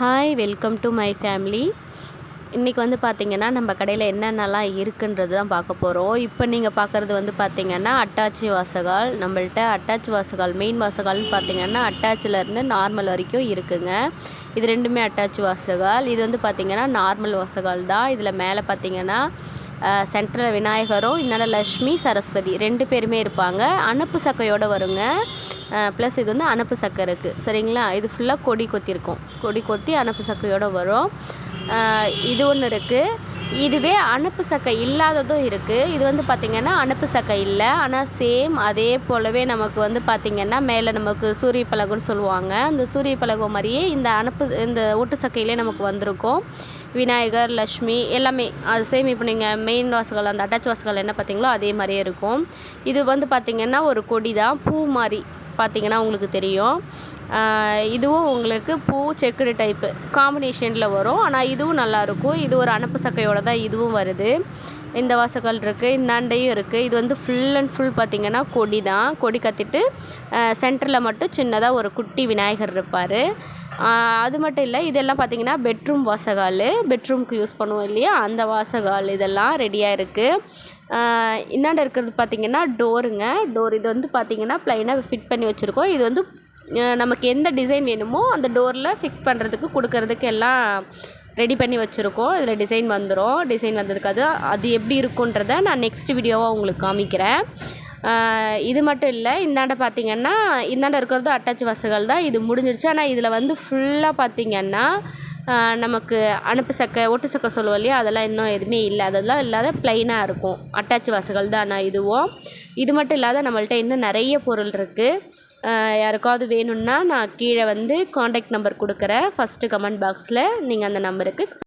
Hi welcome to my family இன்றைக்கி வந்து பார்த்திங்கன்னா நம்ம கடையில் என்னென்னலாம் இருக்குன்றது தான் பார்க்க போகிறோம் இப்போ நீங்கள் பார்க்குறது வந்து பார்த்திங்கன்னா அட்டாச்சு வாசகால் நம்மள்ட்ட அட்டாச் வாசகால் மெயின் வாசகால்னு பார்த்திங்கன்னா அட்டாச்சிலேருந்து நார்மல் வரைக்கும் இருக்குங்க. இது ரெண்டுமே அட்டாச் வாசகால். இது வந்து பார்த்திங்கன்னா நார்மல் வாசகால் தான். இதில் மேலே பார்த்திங்கன்னா சென்ட்ரல் விநாயகரும் இதனால் லக்ஷ்மி சரஸ்வதி ரெண்டு பேருமே இருப்பாங்க. அனுப்பு சக்கையோடு வருங்க. ப்ளஸ் இது வந்து அனுப்பு சக்கை இருக்குது சரிங்களா? இது ஃபுல்லாக கொடி கொத்திருக்கும். கொடி கொத்தி அனுப்பு சக்கையோடு வரும். இது ஒன்று இருக்குது இதுவே அனுப்பு சக்கை இல்லாததும் இருக்குது இது வந்து பார்த்திங்கன்னா அனுப்பு சக்கை இல்லை. ஆனால் சேம் அதே போலவே நமக்கு வந்து பார்த்திங்கன்னா மேலே நமக்கு சூரிய பலகுன்னு சொல்லுவாங்க. அந்த சூரிய பலகு மாதிரியே இந்த அனுப்பு இந்த ஒட்டு சக்கையிலே நமக்கு வந்திருக்கும். விநாயகர் லக்ஷ்மி எல்லாமே. அது சேம் இப்போ நீங்கள் மெயின் வாசகல் அந்த அட்டாச் வாசகங்கள் என்ன பார்த்தீங்களோ அதே மாதிரியே இருக்கும். இது வந்து பார்த்திங்கன்னா ஒரு கொடி தான் பூ மாதிரி. பார்த்திங்கன்னா உங்களுக்கு தெரியும். இதுவும் உங்களுக்கு பூ செக்குடு டைப்பு காம்பினேஷனில் வரும். ஆனால் இதுவும் நல்லாயிருக்கும். இது ஒரு அனுப்பு சக்கையோடு தான் இதுவும் வருது. இந்த வாசக்கால் இருக்குது இந்தாண்டையும் இருக்குது இது வந்து ஃபுல் அண்ட் ஃபுல் பார்த்திங்கன்னா கொடி தான். கொடி கத்திட்டு சென்டரில் மட்டும் சின்னதாக ஒரு குட்டி விநாயகர் இருப்பார். அது மட்டும் இல்லை இதெல்லாம் பார்த்திங்கன்னா பெட்ரூம் வாசகால். பெட்ரூம்க்கு யூஸ் பண்ணுவோம் இல்லையா? அந்த வாசகால் இதெல்லாம் ரெடியாக இருக்குது இன்னாண்ட இருக்கிறது பார்த்திங்கன்னா டோருங்க. டோர் இது வந்து பார்த்திங்கன்னா ப்ளைனாக ஃபிட் பண்ணி வச்சுருக்கோம். இது வந்து நமக்கு எந்த டிசைன் வேணுமோ அந்த டோரில் ஃபிக்ஸ் பண்ணுறதுக்கு கொடுக்கறதுக்கு எல்லாம் ரெடி பண்ணி வச்சுருக்கோம். இதில் டிசைன் வந்துடும் டிசைன் வந்ததுக்கு அது அது எப்படி இருக்குன்றத நான் நெக்ஸ்ட் வீடியோவாக உங்களுக்கு காமிக்கிறேன். இது மட்டும் இல்லை இந்தாண்ட பார்த்திங்கன்னா இந்தாண்ட இருக்கிறது அட்டாச் வசதிகள் தான். இது முடிஞ்சிடுச்சு ஆனால் இதில் வந்து ஃபுல்லாக பார்த்திங்கன்னா நமக்கு அனுப்பு சக்கை ஒட்டு சக்கை சொல்லுவோம் இல்லையா? அதெல்லாம் இன்னும் எதுவுமே இல்லை. அதெல்லாம் இல்லாத ப்ளைனாக இருக்கும். அட்டாச் வசதிகள் தான் ஆனால் இதுவும் இது மட்டும் இல்லாத நம்மள்ட்ட இன்னும் நிறைய பொருள் இருக்குது யாருக்காவது வேணும்னா நான் கீழே வந்து காண்டாக்ட் நம்பர் கொடுக்குறேன். ஃபஸ்ட்டு கமெண்ட் பாக்ஸில் நீங்கள் அந்த நம்பருக்கு